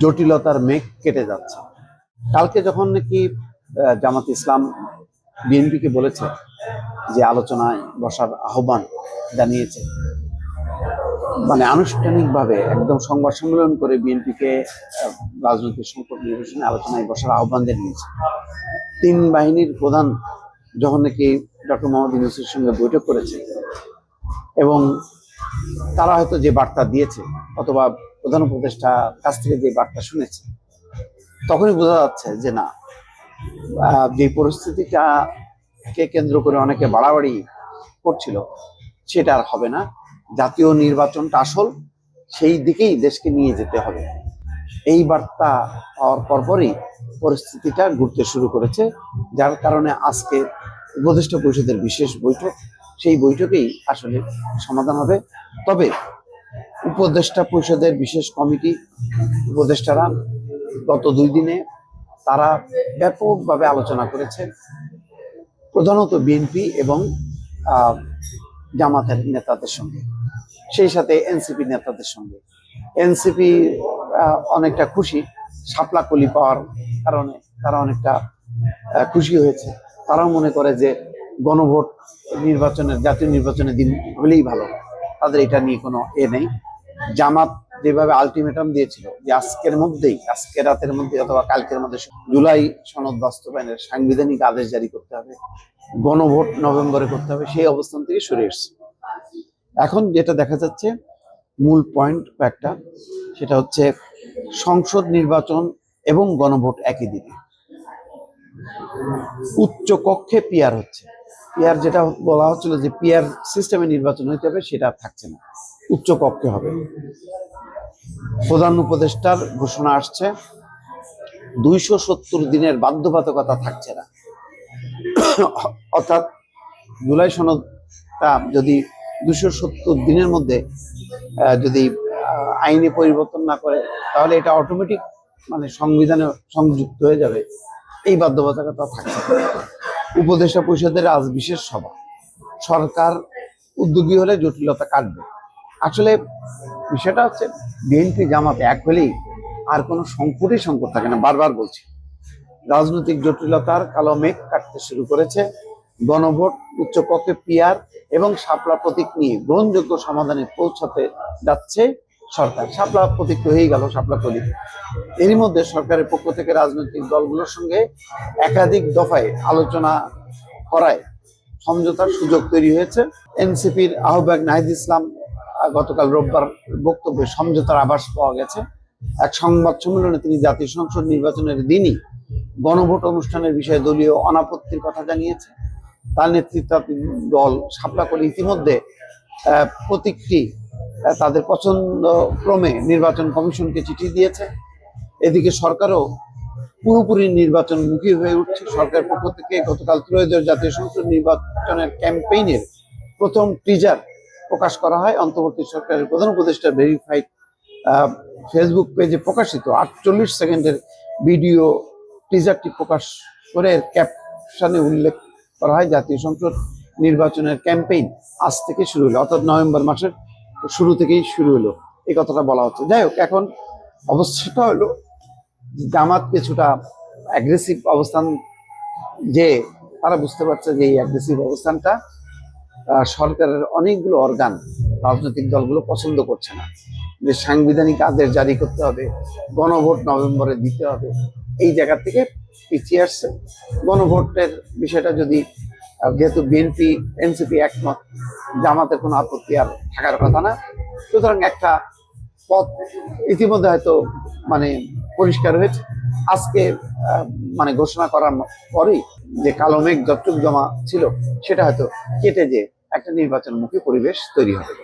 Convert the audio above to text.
জটিলতার মেঘ কেটে যাচ্ছে। কালকে যখন নাকি জামাত ইসলাম বিএনপিকে বলেছে যে আলোচনায় বসার আহ্বান জানিয়েছে মানে আনুষ্ঠানিকভাবে একদম সংবাদ সম্মেলন করে বিএনপিকে রাজনৈতিক সংকট নিরসনে আলোচনায় বসার আহ্বান জানিয়েছে। তিন বাহিনীর প্রধান যখন নাকি ডক্টর মোহাম্মদ ইউনুসের সঙ্গে বৈঠক করেছে, এবং তারা হয়তো যে বার্তা দিয়েছে, অথবা প্রধান উপদেষ্টা কাছ থেকে যে বার্তা শুনেছে, তখনই বোঝা যাচ্ছে যে না যে পরিস্থিতিটাকে কেন্দ্র করে অনেকে বাড়াবাড়ি করছিল, সেটা আর হবে না। জাতীয় নির্বাচনটা আসল, সেই দিকেই দেশকে নিয়ে যেতে হবে। এই বার্তা পাওয়ার পরপরই পরিস্থিতিটা ঘুরতে শুরু করেছে, যার কারণে আজকে উপদেষ্টা পরিষদের বিশেষ বৈঠক, সেই বৈঠকেই আসলে সমাধান হবে। তবে উপদেষ্টা পরিষদের বিশেষ কমিটি উপদেষ্টারা গত দুই দিনে তারা ব্যাপকভাবে আলোচনা করেছে। প্রধানত বিএনপি এবং জামাতের নেতাদের সঙ্গে, সেই সাথে এনসিপি নেতাদের সঙ্গে। এনসিপি অনেকটা খুশি, শাপলা কলি পাওয়ার কারণে তারা অনেকটা খুশি হয়েছে। তারাও মনে করে যে গণভোট নির্বাচনের, জাতীয় নির্বাচনের দিন হলেই ভালো। তাদের এটা নিয়ে কোনো এ নেই। জামাত যেভাবে আলটিমেটাম দিয়েছিল যে আজকের মধ্যেই, আজকে রাতের মধ্যে অথবা কালকের মধ্যে জুলাই সনদ বাস্তবায়নের সাংবিধানিক আদেশ জারি করতে হবে, গণভোট নভেম্বরে করতে হবে, সেই অবস্থান থেকে সরে এসছে। এখন যেটা দেখা যাচ্ছে, মূল পয়েন্ট কয়েকটা সেটা হচ্ছে সংসদ নির্বাচন এবং গণভোট একই দিনে। উচ্চ কক্ষে পিয়ার হচ্ছে। পিয়ার যেটা বলা হচ্ছিল যে পিয়ার সিস্টেমে নির্বাচন হইতে হবে, সেটা থাকছে না। উচ্চ কক্ষে হবে। প্রধান উপদেষ্টার ঘোষণা আসছে, দুইশো সত্তর দিনের বাধ্যবাধকতা থাকছে না। অর্থাৎ জুলাই সনদটা যদি দুশো সত্তর দিনের মধ্যে যদি আইনে পরিবর্তন না করে, তাহলে এটা অটোমেটিক মানে সংবিধানে সংযুক্ত হয়ে যাবে। এই বাধ্যবাধকতা থাকছে উপদেষ্টা পরিষদের আজ বিশেষ সভা। সরকার উদ্যোগী হলে জটিলতা কাটবে। আসলে বিষয়টা হচ্ছে বিএনপি জামাত এক হলেই আর কোনো সংকটই সংকট থাকে না। বারবার বলছি, রাজনৈতিক জটিলতার কালো মেঘ কাটতে শুরু করেছে। গণভোট উচ্চকক্ষে পিয়ার এবং শাপলা প্রতীক নিয়ে গ্রহণযোগ্য সমাধানে পৌঁছাতে যাচ্ছে সরকার। শাপলা প্রতীক তো হয়েই গেল, শাপলা প্রতীক। এরই মধ্যে সরকারের পক্ষ থেকে রাজনৈতিক দলগুলোর সঙ্গে একাধিক দফায় আলোচনা করায় সমঝোতার সুযোগ তৈরি হয়েছে। এনসিপির আহ্বায়ক নাহিদ ইসলাম গতকাল রোববার বক্তব্যে সমঝোতার আভাস পাওয়া গেছে। এক সংবাদ সম্মেলনে তিনি জাতীয় সংসদ নির্বাচনের দিনই গণভোট অনুষ্ঠানের বিষয়ে দলীয় অনাপত্তির কথা জানিয়েছে তার নেতৃত্বাধীন দল শাপলা করে ইতিমধ্যে প্রতীকটি তাদের পছন্দ ক্রমে নির্বাচন কমিশনকে চিঠি দিয়েছে। এদিকে সরকারও পুরোপুরি নির্বাচন মুখী হয়ে উঠছে। সরকারের পক্ষ থেকে গতকাল ত্রয়োদশ জাতীয় সংসদ নির্বাচনের ক্যাম্পেইনের প্রথম টিজার প্রকাশ করা হয়। অন্তর্বর্তী সরকারের প্রধান উপদেষ্টা ভেরিফাইড ফেসবুক পেজে প্রকাশিত। আটচল্লিশ সেকেন্ডের ভিডিও টিজারটি প্রকাশ করে এর ক্যাপশনে উল্লেখ করা হয়, জাতীয় সংসদ নির্বাচনের ক্যাম্পেইন আজ থেকে শুরু হলো। অর্থাৎ নভেম্বর মাসের শুরু থেকেই শুরু হলো। এই কথাটা বলা হচ্ছে। যাই হোক, এখন অবস্থাটা হলো জামাত কিছুটা অ্যাগ্রেসিভ অবস্থান যে, তারা বুঝতে পারছে যে এই অ্যাগ্রেসিভ অবস্থানটা সরকারের অনেকগুলো অর্গান রাজনৈতিক দলগুলো পছন্দ করছে না। যে সাংবিধানিক আদেশ জারি করতে হবে, গণভোট নভেম্বরে দিতে হবে, এই জায়গা থেকে পিছিয়ে আসছে। গণভোটের বিষয়টা যদি যেহেতু বিএনপি এনসিপি একমত, জামাতের কোনো আপত্তি আর থাকার কথা না। সুতরাং একটা পথ ইতিমধ্যে হয়তো মানে পরিষ্কার হয়েছে। আজকে মানে ঘোষণা করার পরেই যে কালো মেঘ যতটুক জমা ছিল, সেটা হয়তো কেটে যে একটা নির্বাচনমুখী পরিবেশ তৈরি হবে।